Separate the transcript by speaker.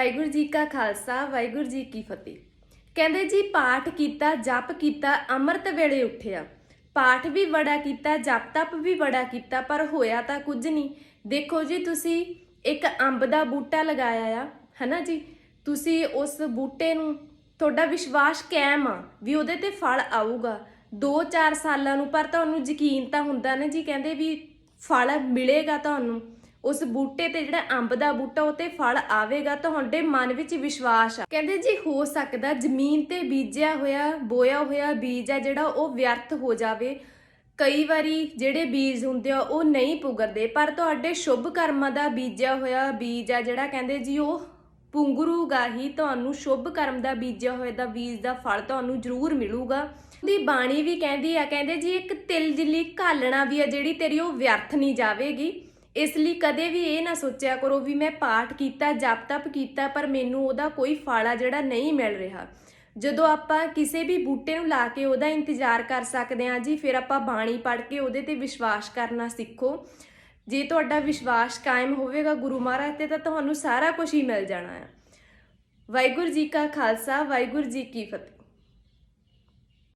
Speaker 1: ਵਾਹਿਗੁਰੂ ਜੀ ਕਾ ਖਾਲਸਾ, ਵਾਹਿਗੁਰੂ ਜੀ ਕੀ ਫਤਿਹ। ਕਹਿੰਦੇ ਜੀ, ਪਾਠ ਕੀਤਾ, ਜਪ ਕੀਤਾ, ਅੰਮ੍ਰਿਤ ਵੇਲੇ ਉੱਠਿਆ। ਪਾਠ ਵੀ ਬੜਾ ਕੀਤਾ, ਜਪ ਤਪ ਵੀ ਬੜਾ ਕੀਤਾ, ਪਰ ਹੋਇਆ ਤਾਂ ਕੁਝ ਨਹੀਂ। ਦੇਖੋ ਜੀ, ਤੁਸੀਂ ਇੱਕ ਅੰਬ ਦਾ ਬੂਟਾ ਲਗਾਇਆ ਆ, ਹਨਾ ਜੀ? ਤੁਸੀਂ ਉਸ ਬੂਟੇ ਨੂੰ, ਤੁਹਾਡਾ ਵਿਸ਼ਵਾਸ ਕਾਇਮ ਆ ਵੀ ਉਹਦੇ ਤੇ ਫਲ ਆਊਗਾ। 2-4 ਸਾਲਾਂ ਨੂੰ, ਪਰ ਤੁਹਾਨੂੰ ਯਕੀਨ ਤਾਂ ਹੁੰਦਾ ਨਾ ਜੀ, ਕਹਿੰਦੇ ਵੀ ਫਲ ਮਿਲੇਗਾ ਤੁਹਾਨੂੰ। ਉਸ ਬੂਟੇ ਤੇ ਜਿਹੜਾ ਅੰਬ ਦਾ ਬੂਟਾ, ਉਹ ਤੇ ਫਲ ਆਵੇਗਾ, ਤੁਹਾਡੇ ਮਨ ਵਿੱਚ ਵਿਸ਼ਵਾਸ ਆ। ਕਹਿੰਦੇ ਜੀ ਹੋ ਸਕਦਾ ਜ਼ਮੀਨ ਤੇ ਬੀਜਿਆ ਹੋਇਆ, ਬੋਇਆ ਹੋਇਆ ਬੀਜ ਆ ਜਿਹੜਾ ਉਹ ਵਿਅਰਥ ਹੋ ਜਾਵੇ। ਕਈ ਵਾਰੀ ਜਿਹੜੇ ਬੀਜ ਹੁੰਦੇ ਆ, ਉਹ ਨਹੀਂ ਪੁਗਰਦੇ ਪਰ ਤੁਹਾਡੇ ਸ਼ੁਭ ਕਰਮਾਂ ਦਾ ਬੀਜਿਆ ਹੋਇਆ ਬੀਜ ਆ ਜਿਹੜਾ, ਕਹਿੰਦੇ ਜੀ ਉਹ ਪੁੰਗਰੂਗਾ ਹੀ, ਤੁਹਾਨੂੰ ਸ਼ੁਭ ਕਰਮ ਦਾ ਬੀਜਿਆ ਹੋਇਆ ਦਾ ਬੀਜ ਦਾ ਫਲ ਤੁਹਾਨੂੰ ਜ਼ਰੂਰ ਮਿਲੂਗਾ। ਦੀ ਬਾਣੀ ਵੀ ਕਹਿੰਦੀ ਆ, ਕਹਿੰਦੇ ਜੀ ਇੱਕ ਤਿਲ ਜਿੱਲੀ ਘਾਲਣਾ ਵੀ ਆ ਜਿਹੜੀ ਤੇਰੀ ਉਹ ਵਿਅਰਥ ਨਹੀਂ ਜਾਵੇਗੀ। ਇਸ ਲਈ ਕਦੇ ਵੀ ਇਹ ਨਾ ਸੋਚਿਆ ਕਰੋ ਵੀ ਮੈਂ ਪਾਠ ਕੀਤਾ, ਜਪ ਤਪ ਕੀਤਾ, ਪਰ ਮੈਨੂੰ ਉਹਦਾ ਕੋਈ ਫਲ ਜਿਹੜਾ ਨਹੀਂ ਮਿਲ ਰਿਹਾ। ਜਦੋਂ ਆਪਾਂ ਕਿਸੇ ਵੀ ਬੂਟੇ ਨੂੰ ਲਾ ਕੇ ਉਹਦਾ ਇੰਤਜ਼ਾਰ ਕਰ ਸਕਦੇ ਹਾਂ ਜੀ, ਫਿਰ ਆਪਾਂ ਬਾਣੀ ਪੜ੍ਹ ਕੇ ਉਹਦੇ ਤੇ ਵਿਸ਼ਵਾਸ ਕਰਨਾ ਸਿੱਖੋ। ਜੇ ਤੁਹਾਡਾ ਵਿਸ਼ਵਾਸ ਕਾਇਮ ਹੋਵੇਗਾ ਗੁਰੂ ਮਹਾਰਾਜ ਤੇ ਤਾਂ ਤੁਹਾਨੂੰ ਸਾਰਾ ਕੁਝ ਹੀ ਮਿਲ ਜਾਣਾ ਹੈ ਵਾਹਿਗੁਰੂ ਜੀ ਕਾ ਖਾਲਸਾ, ਵਾਹਿਗੁਰੂ ਜੀ ਕੀ ਫਤਿਹ।